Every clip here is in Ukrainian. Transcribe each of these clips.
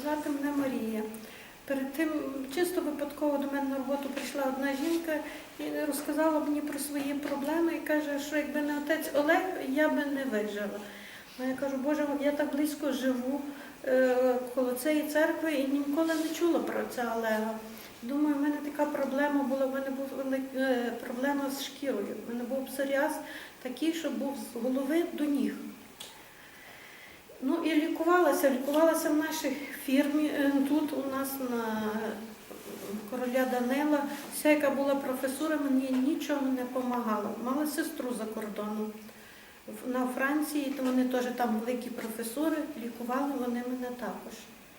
Звати мене Марія. Перед тим чисто випадково до мене на роботу прийшла одна жінка і розказала мені про свої проблеми і каже, що якби не отець Олег, я би не вижила. Ну, я кажу, Боже, я так близько живу е, коло цієї церкви і ніколи не чула про отця Олега. Думаю, в мене така проблема була, в мене була е, проблема з шкірою. В мене був псоріаз такий, що був з голови до ніг. Ну і лікувалася, лікувалася в нашій фірмі е, тут у нас на короля Данила. Вся, яка була професура, мені нічого не допомагала. Мала сестру за кордоном на Франції, то вони теж там великі професори, лікували вони мене також.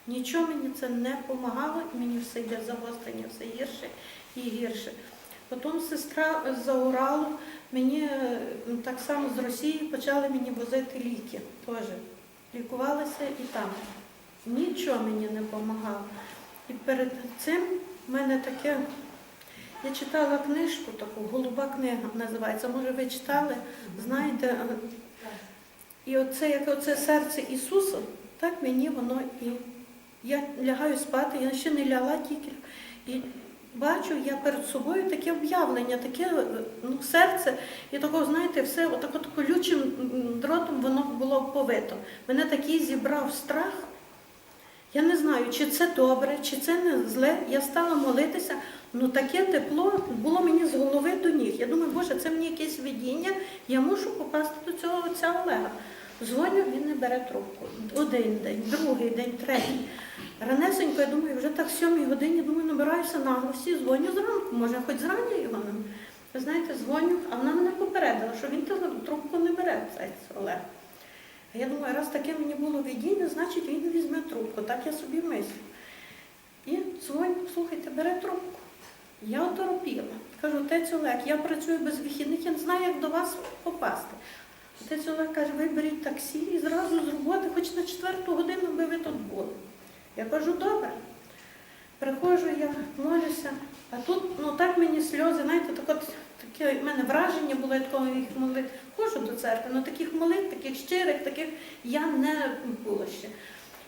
Нічого мені це не допомагало, мені все йде загострення, все гірше і гірше. Потім сестра з-за Уралу мені е, так само з Росії почали мені возити ліки теж. Лікувалася і там. Нічого мені не допомагало. І перед цим в мене таке. Я читала книжку таку, голуба книга називається. Може, ви читали, знаєте. І оце, як оце серце Ісуса, так мені воно і. Я лягаю спати, я ще не лягла тільки. І бачу я перед собою таке об'явлення, таке ну, серце, і такого, знаєте, все отак от колючим дротом воно було повито. Мене такий зібрав страх. Я не знаю, чи це добре, чи це не зле. Я стала молитися, ну таке тепло було мені з голови до ніг. Я думаю, Боже, це мені якесь видіння, я мушу попасти до цього отця Олега. Дзвоню, він не бере трубку. Один день, другий день, третій. Ранесенько, я думаю, вже так в сьомій годині, думаю, набираюся наглості, дзвоню зранку, може, хоч його нам. Ви знаєте, дзвоню, а вона мене попередила, що він трубку не бере, цей Олег. А я думаю, раз таке мені було видіння, значить він візьме трубку. Так я собі мислю. І дзвоню, слухайте, бере трубку. Я оторопіла. Кажу, отець Олег, я працюю без вихідних, я не знаю, як до вас попасти. Отець Олег каже, ви беріть таксі і зразу з роботи, хоч на четверту годину би ви тут були. Я кажу, добре. Приходжу, я молюся, а тут ну так мені сльози, знаєте, так от таке в мене враження було, як коли їх молит. Ходжу до церкви, але таких молитв, таких щирих, таких я не було ще.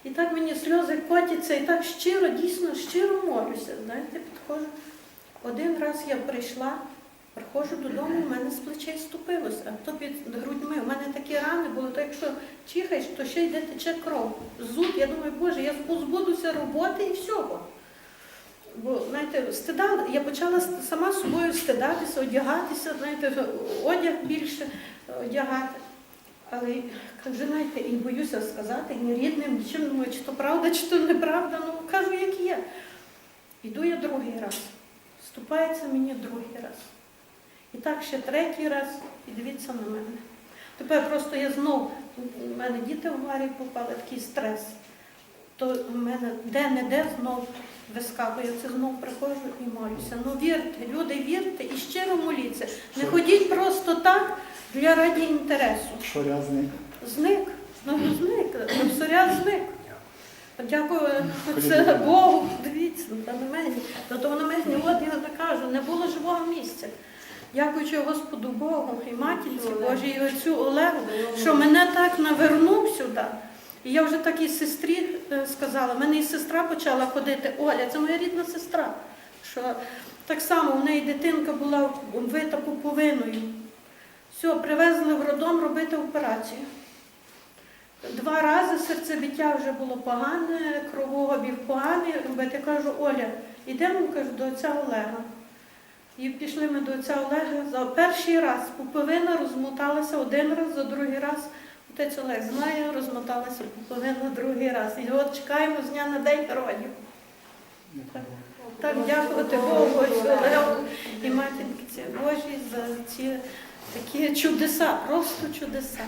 І так мені сльози котяться, і так щиро, дійсно щиро молюся. Знаєте, підходжу. Один раз я прийшла, приходжу додому, у мене з плечей ступилося, а то під грудьми. У мене такі рани були, то якщо чихаєш, то ще йде тече кров. Зуб, я думаю, Боже, я позбудуся роботи і всього. Бо, знаєте, стида, я почала сама собою стидатися, одягатися, знаєте, одяг більше одягати. Але вже, знаєте, і боюся сказати ні рідним, нічим думаю, чи то правда, чи то неправда. Ну, кажу, як є. Йду я другий раз. Вступається мені другий раз. І так ще третій раз, і дивіться на мене. Тепер просто я знов, у мене діти в аварії попали, такий стрес. То в мене де-не-де знов вискакує, це знов приходжу і молюся. Ну вірте, люди, вірте і щиро моліться. Не Що? ходіть просто так для раді інтересу. Шорязник. Зник, знову зник, псоряд зник. Дякую це Богу, дивіться, та на мені. Зато на мені, от я кажу, не було живого місця. Дякуючи Господу Богу і матінці Божій, і отцю Олегу, що мене так навернув сюди. І я вже так і сестрі е, сказала, в мене і сестра почала ходити, Оля, це моя рідна сестра. Що так само в неї дитинка була вбита пуповиною. Все, привезли в роддом робити операцію. Два рази серцебиття вже було погане, кровообіг поганий. робити. Я кажу, Оля, йдемо кажу, до отця Олега. І пішли ми до отця Олега за перший раз. Пуповина розмоталася один раз, за другий раз. Отець Олег знає, розмоталася пуповина другий раз. І от чекаємо з дня на день родів. Так дякувати Богу, Олегу і матінці Божій за ці такі чудеса, просто чудеса.